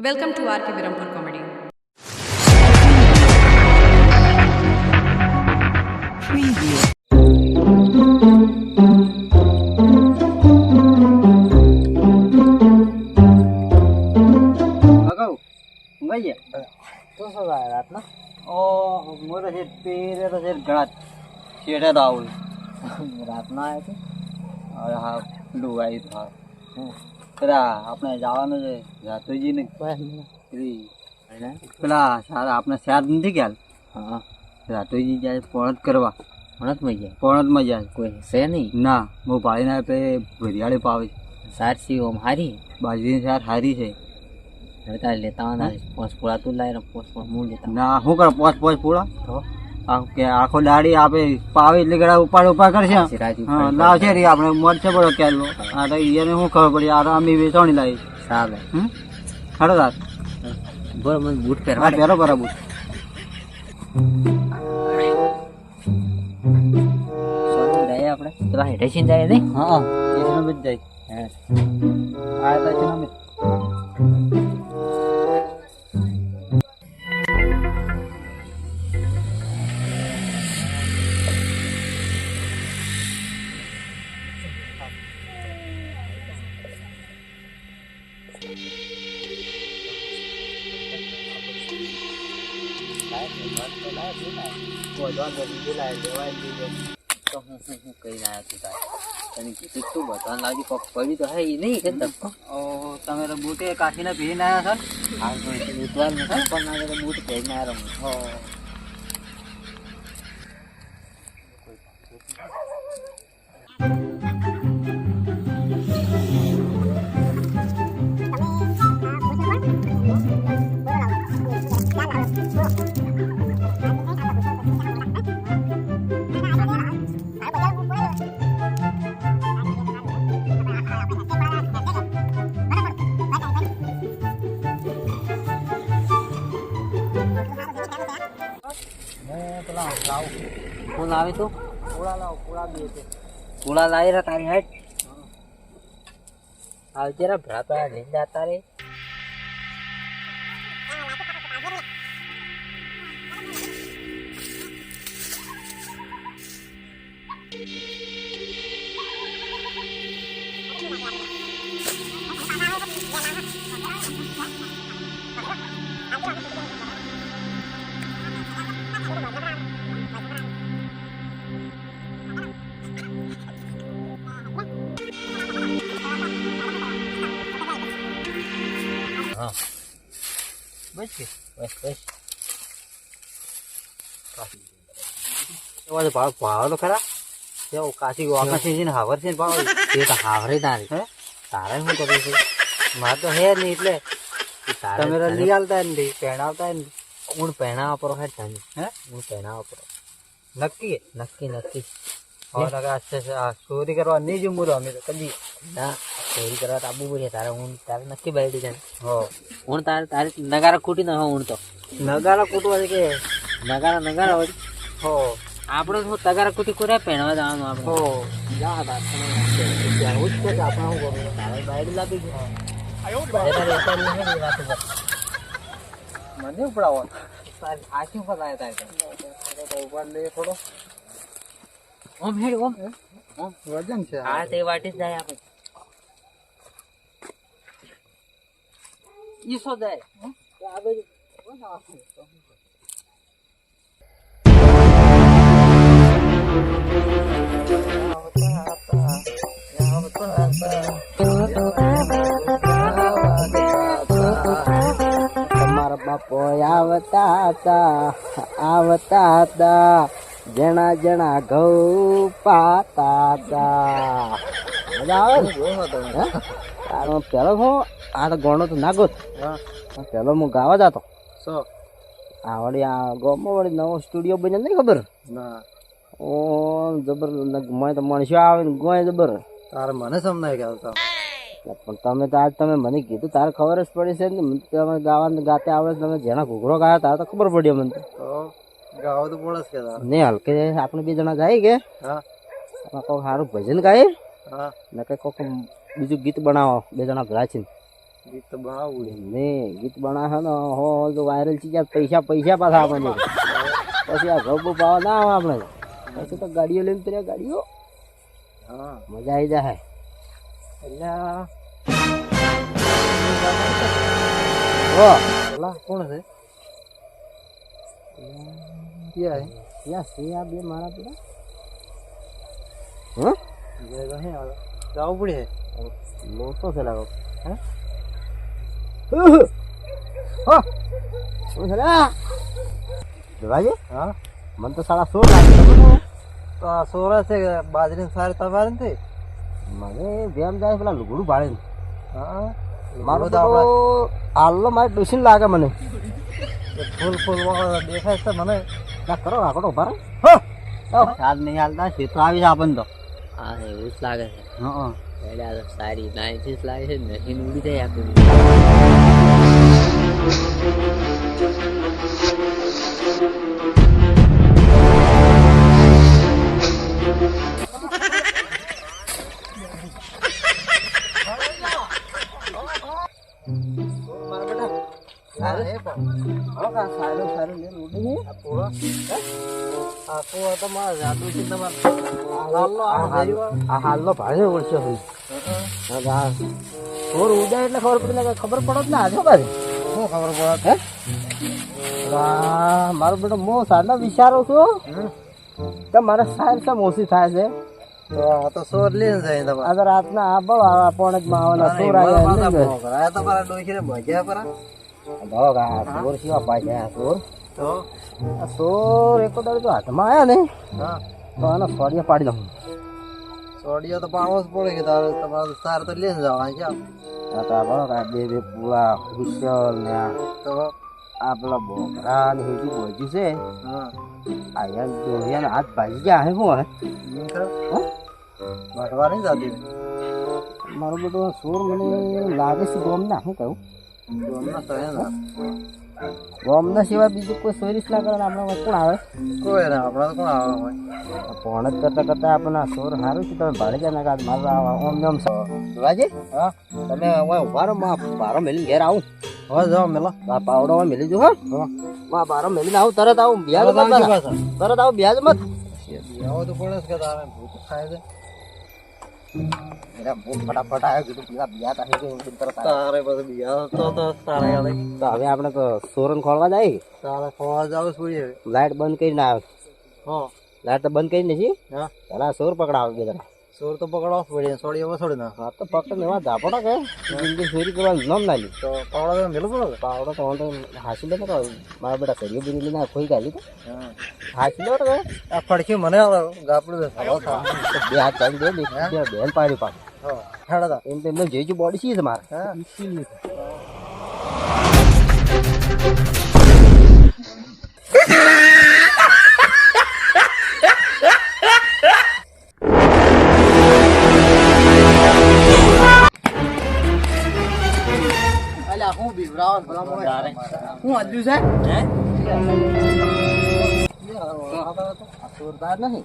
Welcome to RK Virampur Comedy. અગાઉ ઊંઘાઈ ગયા તો શું થાય રાતના ઓ મોરે છે પેલું આપણે જવાનું છે જાતુજી ને પેલી પેલા સારા આપણે શાદ નથી ખ્યાલ? હા. રાતુજી જાય પોણત કરવા. મળી જાય પોણતમાં જાય. કોઈ છે નહીં? ના હું ભાળીને પે ભરિયાળી પાવે સારસી ઓમ હારી? બાજરીની સાર સારી છે. હવે તારે લેતા પોસ પોળા તું લાવી પોસ પોસ મૂળ લેતા ના શું કરે? પોસ પોસ પૂરા? તો? કે આખો દાડી આપે પાવે એટલે ગળા ઉપાડ ઉપાડ કરશે. હા લાવશે રે આપણે મળશે છે પડો ક્યારનો આ તો એને શું ખબર પડી? આ તો અમે વેચવાની લાવી સારું હમ? ખરો રાત બોલ મને બૂટ પહેરવા પહેરો બરાબર બૂટ. આપણે. પેલા હેઠે છીન જાય નહીં હા જાય. હા. આ તો છે ને તો હું હું હું કઈ ના તું તારે. તને કીધું તું બધાને લાવજો કોક પડ્યું તો હે ઈ નહીં કે ઓ તમે તો બુટે કાઠીને પીને આવ્યા છો આ તો એટલે નથી પણ ના તો બૂટ પહેરીને આવ્યો હું ને હું હું તો તું? પૂળા લાવ પૂળા લાવી રહ્યા તારી હાઈટ. આવજે રા ભેળા તો લઈને જતા રે હા બસ ભાવ ભાવ તો ખરા. કેવો કાશી આકાશી છે ને હાવર છે ને ભાવ. તે તો હાવરે તારી હે? તારે શું કરું છું? મારે તો હે નહીં એટલે. તારે તમે લઈ આવતા ને પહેણાવતા ને હું પહેણાવા પર હે જાની હે? હું પહેણાવા પર નક્કી નક્કી નક્કી. ચોરી કરવા નહીં જમવું અમે તો કદી. ના ચોરી કરવા તો આબુ બોલીએ તારે હું તારે નક્કી બેઠી જાય હો. તારે તારે નગારા ખૂટી ના હું તો. નગારા ખૂટવા છે કે? નગારા નગારા હોય. હો. આપણે શું તગારા ખૂટી કોરે પહેણવા જવાનું આપણે. હો. જા તાર ત્યાં જ કે આપણે હું કરવું? તારે બાઈડ લાગી ગયું વાત ઉપર. મને ઉપડાવો. તારે આ શું પર તારે? તો ઉપાડ લઈએ થોડો. ઓમ હેડ ઓમ. ઓમ વજન છે હા તે વાટી જ જાય આપણે. ઈ જાય. આ બાજુ તમારા બાપો આવતા હતા આવતા હતા. જણા જણા ઘઉં પાતા હતા મજા આવે પેલો હું? આ તો ગણો તો નાગો પેલો હું ગાવા જતો. સો આ વળી આ ગોમો વળી નવો સ્ટુડિયો બન્યો નહીં ખબર? ના. ઓ જબર મને તો મણસ્યો આવે ને ગોય જબર. તારે મને સમજાય કે પણ તમે તો આજ તમે મને કીધું તારે ખબર જ પડી છે ને તમે ગાવાનું ગાતે આવડે તમે જેના ઘૂઘરો ગાયા તારે તો ખબર પડી મને તો. તો? ગાવ તો બોળસ કે ને હલકે આપણે બે જણા જાય કે? હા. કોક સારું ભજન ગાય હા. ને કંઈક કોક બીજું ગીત બનાવો બે જણા છે ગીત તો બનાવવું ને ગીત બનાવે ને હો તો વાયરલ ચીજ પૈસા પૈસા પાછા આપણને. પછી આ ઘઉં ભાવ ના આવે આપણે. પછી તો ગાડીઓ લઈને ફર્યા ગાડીઓ. હા. મજા આવી જાય એટલે પેલા કોણ છે ક્યાં યા છે આ બે મારા પેલા? હં? છે જવું પડે. લોટો છે લાગો. હે? હા! મને તો સાડા સોળ લાગે તો આ સોરા છે કે બાજરીની સારી તમારે નથી મને વેમ જાય પેલા લુગડું ભાડે હા. મારું તો તો આલ્લો મારે ડોસીને લાગે મને. ફૂલ ફૂલ વાળો દેખાય છે મને. ના કરો રાખો ઊભા રહો. હાલ નહીં હાલતા ક્ષેત્ર આવી જાય આપણને તો. હા એવું જ લાગે છે. હા આ તો સારી નાઇન્ટીસ લાગે છે મશીન ઉડી જાય આખું. હાલનો ઉડે એટલે ખબર પડી ને ખબર પડો જ ને આજે ભાઈ. શું ખબર પડે? મારો બેટો મો સાનો વિચારો છું? કે મારે સાહેબ છે ઓછી થાય છે. તો આ તો સોર લઈને જાય તમારે. આજે રાતના આ બહુ આ પોણે જ માવાના સોર આવ્યા એમ નહીં ગયો. તમારા ડોશીને ભજ્યા પરા. ભાવ આ કેવા પાછા આ ચોર? તો આ ચોર એક દાડો જો હાથમાં આવ્યા ને હા. તો આનો સોડિયા પાડી દઉં સોડિયો તો પાડવો જ પડે કે તારે તમારે સાર તો લઈને જવા છે આ તો આ બે બે પૂરા ખુશલ ને તો આ પેલા બોકરા ને હેજી બોજી છે. હા. આયા દોરિયાના હાથ ભાજી ગયા હે હું હે? એમ નહીં જતી? મારું બધું સોર મને લાગે છે ગોમ ના શું કહું? તો હે ને. ગોમ ના સિવાય બીજું કોઈ સોરીસ ના કરે આપણે કોણ આવે? કોઈ ના આપણા કોણ આવે હોય પોણ જ કરતા કરતા આપણને સોર સારું છે તમે ભાડે જાય નાખા? મારા આવે ઓમ છો રાજી હા? તમે હવે ઉભારો માં બારો મેલી ઘેર આવું. હવે જાઓ મેલા આ પાવડો માં મેલી જો હા. માં બારો મેલીને આવું તરત આવું બ્યાજ તરત આવું બ્યાજ મત. તો પડે છે ભૂત ખાય છે. હવે આપણે તો સોરન ખોલવા જાય? તારે ખોવા જાવ લાઈટ બંધ કરીને આવે. હા. લાઈટ તો બંધ કરી નથી હા. પેલા સોર પકડાવે બધા ચોર તો પકડવા જ પડે સોડી હવે છોડી ના હા તો પકડ એવા ઝાપડો કે જિંદગી ચોરી કરવાનું નામ ના લી. તો પાવડા તો મેલું પડો? પાવડો તો હું તો હાસી લે તો મારા બેટા સરિયો બીરી લઈને ખોઈ ગાલી તો હાસી લે તો આ ફડકી મને ગાપડું બે હાથ ચાલી દે બે બેન પાડી પાડ હેડા તા. એમ તો એમને જેજુ બોડી છે મારે હા? હું બીવરાવ હું અજુ છે. જોરદાર નહીં.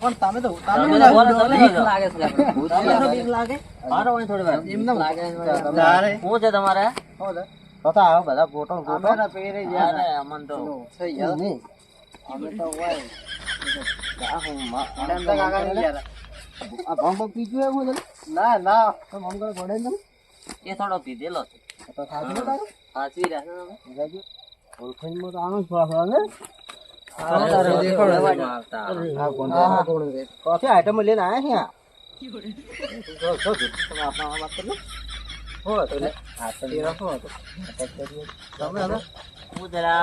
પણ તમે તો તમે લાગે છે. લાગે. મારો થોડી વાર. એમને લાગે તારે. છે તમારે? આવો બધા ફોટો ફોટો અરે અમન તો. થઈ ગયા નહીં. અમે તો હોય. આ હું માં આ ભંગ ભંગ એવું ના? ના તો ભંગ કરે પડે ને? એ થોડો પીધેલો છે. તો થાકી તારે રહ્યા છો તમે? રાજી ઓળખાણમાં તો આનું જ ને આઈટમ લઈને આવ્યા છે આપણા વાત કરી તો તેરા તમે હું જરા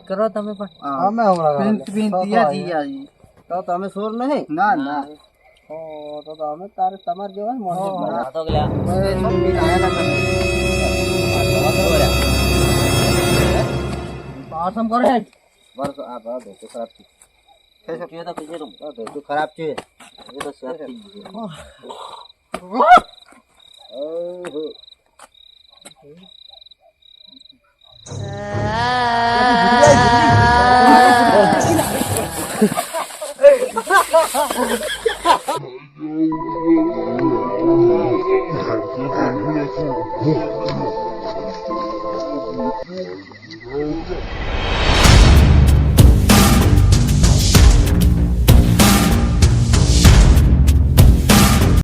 કરો તમે પણ તો તમે સોર નહીં ના ના તો તો અમે તારે તમારે જેવા ના? આઠમ કરો સાહેબ વર્ષો આ બરાબર ધોતું ખરાબ છે. ધોતું ખરાબ છે. એ તો સેટ થઈ ગયું. Ha ha ha ha!